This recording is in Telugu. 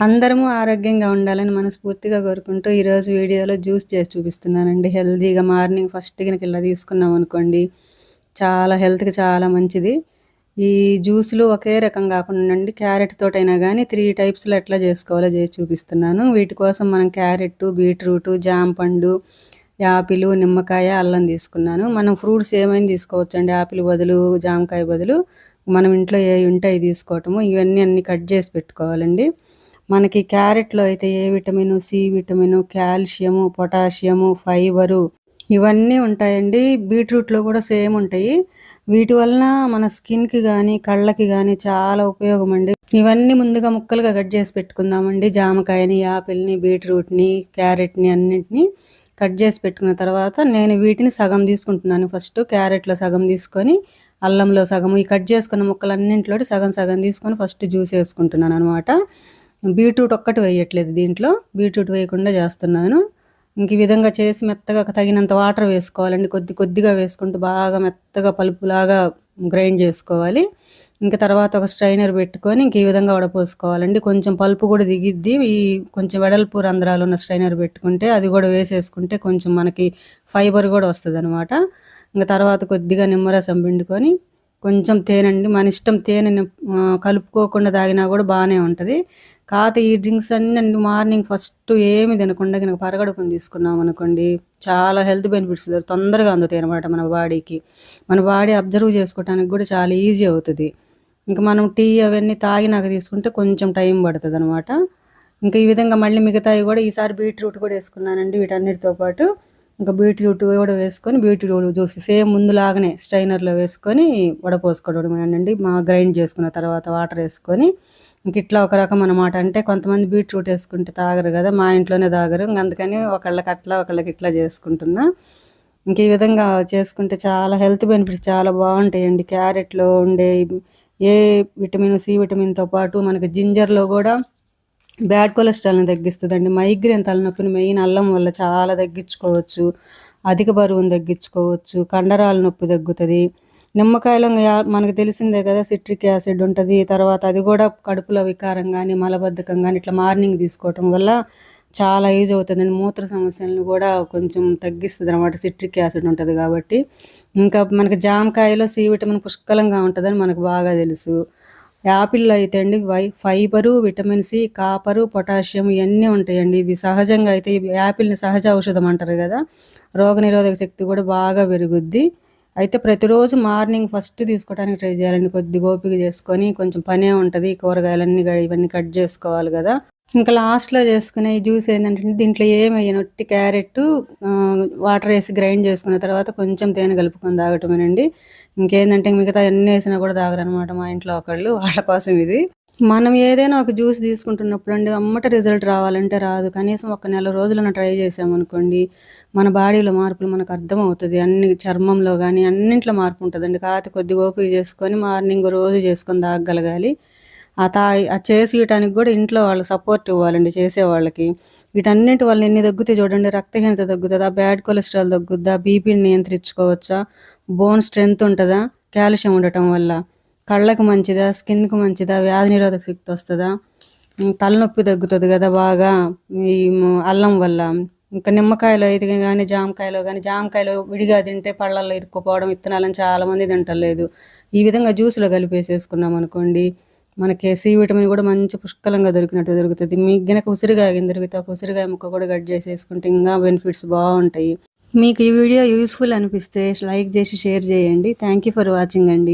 అందరము ఆరోగ్యంగా ఉండాలని మనస్ఫూర్తిగా కోరుకుంటూ ఈరోజు వీడియోలో జ్యూస్ చేసి చూపిస్తున్నానండి. హెల్తీగా మార్నింగ్ ఫస్ట్ కనుక ఇలా తీసుకున్నాం అనుకోండి చాలా హెల్త్కి చాలా మంచిది. ఈ జ్యూస్లు ఒకే రకం కాకుండా క్యారెట్ తోటైనా కానీ త్రీ టైప్స్లో ఎట్లా చేసుకోవాలో చేసి చూపిస్తున్నాను. వీటి కోసం మనం క్యారెట్ బీట్రూట్ జామ పండు యాపిల్ నిమ్మకాయ అల్లం తీసుకున్నాను. మనం ఫ్రూట్స్ ఏమైనా తీసుకోవచ్చు అండి యాపిల్ బదులు జామకాయ బదులు. మనం ఇంట్లో ఏ ఉంటే అవి తీసుకోవటము. ఇవన్నీ అన్నీ కట్ చేసి పెట్టుకోవాలండి. మనకి క్యారెట్లో అయితే A vitamin C vitamin calcium potassium fibre ఇవన్నీ ఉంటాయండి. బీట్రూట్లో కూడా సేమ్ ఉంటాయి. వీటి వలన మన స్కిన్కి కానీ కళ్ళకి కానీ చాలా ఉపయోగం అండి ఇవన్నీ ముందుగా ముక్కలుగా కట్ చేసి పెట్టుకుందామండి. జామకాయని యాపిల్ని బీట్రూట్ని క్యారెట్ని అన్నింటినీ కట్ చేసి పెట్టుకున్న తర్వాత నేను వీటిని సగం తీసుకుంటున్నాను. ఫస్ట్ క్యారెట్లో సగం తీసుకొని అల్లంలో సగం ఈ కట్ చేసుకున్న ముక్కలన్నింటిలో సగం సగం తీసుకొని ఫస్ట్ జ్యూస్ వేసుకుంటున్నాను అనమాట బీట్రూట్ ఒక్కటి వేయట్లేదు దీంట్లో. బీట్రూట్ వేయకుండా చేస్తున్నాను. ఇంక ఈ విధంగా చేసి మెత్తగా తగినంత వాటర్ వేసుకోవాలండి. కొద్ది కొద్దిగా వేసుకుంటూ బాగా మెత్తగా పలుపులాగా గ్రైండ్ చేసుకోవాలి. ఇంకా తర్వాత ఒక స్ట్రైనర్ పెట్టుకొని ఇంక ఈ విధంగా వడపోసుకోవాలండి. కొంచెం పలుపు కూడా దిగిద్ది. ఈ కొంచెం వెడల్పు రంధ్రాలు ఉన్న స్ట్రైనర్ పెట్టుకుంటే అది కూడా వేసేసుకుంటే కొంచెం మనకి ఫైబర్ కూడా వస్తుంది అనమాట ఇంకా తర్వాత కొద్దిగా నిమ్మరసం పిండుకొని కొంచెం తేనె అండి మన ఇష్టం తేనెని కలుపుకోకుండా తాగినా కూడా బాగానే ఉంటుంది. కాకపోతే ఈ డ్రింక్స్ అన్నీ అండి మార్నింగ్ ఫస్ట్ ఏమి తినకుండా కనుక పరగడుపుని తీసుకున్నాం అనుకోండి చాలా హెల్త్ బెనిఫిట్స్ తొందరగా అందుతాయి అనమాట మన బాడీకి. మన బాడీ అబ్జర్వ్ చేసుకోవడానికి కూడా చాలా ఈజీ అవుతుంది. ఇంకా మనం టీ అవన్నీ తాగినాక తీసుకుంటే కొంచెం టైం పడుతుంది అనమాట ఇంకా ఈ విధంగా మళ్ళీ మిగతాయి కూడా ఈసారి బీట్రూట్ కూడా వేసుకున్నానండి వీటన్నిటితో పాటు. ఇంకా బీట్రూట్ కూడా వేసుకొని బీట్రూట్ జ్యూస్ సేమ్ ముందులాగానే స్ట్రైనర్లో వేసుకొని వడపోసుకోవడం అండి మా గ్రైండ్ చేసుకున్న తర్వాత వాటర్ వేసుకొని ఇంక ఇట్లా ఒక రకం అనమాట అంటే కొంతమంది బీట్రూట్ వేసుకుంటే తాగరు కదా మా ఇంట్లోనే తాగరు. అందుకని ఒకళ్ళకి అట్లా ఒకళ్ళకి ఇట్లా చేసుకుంటున్నా. ఇంక ఈ విధంగా చేసుకుంటే చాలా హెల్త్ బెనిఫిట్స్ చాలా బాగుంటాయండి. క్యారెట్లో ఉండే ఏ విటమిన్ సి విటమిన్తో పాటు మనకి జింజర్లో కూడా బ్యాడ్ కొలెస్ట్రాల్ని తగ్గిస్తుందండి. మైగ్రేన్ తలనొప్పిని మెయిన్ అల్లం వల్ల చాలా తగ్గించుకోవచ్చు. అధిక బరువును తగ్గించుకోవచ్చు. కండరాల నొప్పి తగ్గుతుంది. నిమ్మకాయలో మనకు తెలిసిందే కదా సిట్రిక్ యాసిడ్ ఉంటుంది. తర్వాత అది కూడా కడుపులో వికారం కానీ మలబద్ధకం కానీ ఇట్లా మార్నింగ్ తీసుకోవటం వల్ల చాలా ఈజ్ అవుతుందండి. మూత్ర సమస్యలను కూడా కొంచెం తగ్గిస్తుంది అనమాట సిట్రిక్ యాసిడ్ ఉంటుంది కాబట్టి. ఇంకా మనకి జామకాయలో సి విటమిన్ పుష్కలంగా ఉంటుందని మనకు బాగా తెలుసు. యాపిల్లో అయితే అండి why fibre vitamin C copper potassium ఇవన్నీ ఉంటాయండి. ఇది సహజంగా అయితే యాపిల్ని సహజ ఔషధం అంటారు కదా రోగనిరోధక శక్తి కూడా బాగా పెరుగుద్ది. అయితే ప్రతిరోజు మార్నింగ్ ఫస్ట్ తీసుకోవడానికి ట్రై చేయాలండి. కొద్ది ఓపిక చేసుకొని కొంచెం పనే ఉంటుంది కూరగాయలన్నీ ఇవన్నీ కట్ చేసుకోవాలి కదా. ఇంకా లాస్ట్లో చేసుకునే జ్యూస్ ఏంటంటే దీంట్లో ఏమయ్యాను ఒట్టి క్యారెట్ వాటర్ వేసి గ్రైండ్ చేసుకున్న తర్వాత కొంచెం తేనె కలుపుకొని తాగటమేనండి. ఇంకేంటంటే మిగతా ఎన్ని వేసినా కూడా తాగరనమాట మా ఇంట్లో ఒకళ్ళు వాళ్ళ కోసం ఇది. మనం ఏదైనా ఒక జ్యూస్ తీసుకుంటున్నప్పుడు అండి అమ్మట రిజల్ట్ రావాలంటే రాదు. కనీసం ఒక నెల రోజులను ట్రై చేసామనుకోండి మన బాడీలో మార్పులు మనకు అర్థమవుతుంది. అన్ని చర్మంలో కానీ అన్నింట్లో మార్పు ఉంటుందండి. కాతి కొద్దిగా ఓపిక చేసుకొని మార్నింగ్ రోజు చేసుకొని తాగగలగాలి. ఆ తా ఆ చేసేయటానికి కూడా ఇంట్లో వాళ్ళకి సపోర్ట్ ఇవ్వాలండి చేసేవాళ్ళకి. వీటన్నిటి వల్ల ఎన్ని తగ్గుతాయి చూడండి రక్తహీనత తగ్గుతుందా బ్యాడ్ కొలెస్ట్రాల్ తగ్గుద్దా బీపీని నియంత్రించుకోవచ్చా బోన్ స్ట్రెంగ్త్ ఉంటుందా కాల్షియం ఉండటం వల్ల కళ్ళకు మంచిదా స్కిన్కు మంచిదా వ్యాధి నిరోధక శక్తి వస్తుందా తలనొప్పి తగ్గుతుంది కదా బాగా ఈ అల్లం వల్ల. ఇంకా నిమ్మకాయలు అయితే కానీ జామకాయలో కానీ జామకాయలు విడిగా తింటే పళ్ళల్లో ఇరుక్కుపోవడం విత్తనాలను చాలామంది తింటలేదు. ఈ విధంగా జ్యూస్లో కలిపేసేసుకున్నాం అనుకోండి మనకి సి విటమిన్ కూడా మంచి పుష్కలంగా దొరికినట్టు దొరుకుతుంది. మీకు గనక ఉసిరిగాయ దొరికితే ఒక ఉసిరిగాయ ముక్క కూడా కట్ చేసి వేసుకుంటే ఇంకా బెనిఫిట్స్ బాగుంటాయి. మీకు ఈ వీడియో యూస్ఫుల్ అనిపిస్తే లైక్ చేసి షేర్ చేయండి. థ్యాంక్ యూ ఫర్ వాచింగ్ అండి.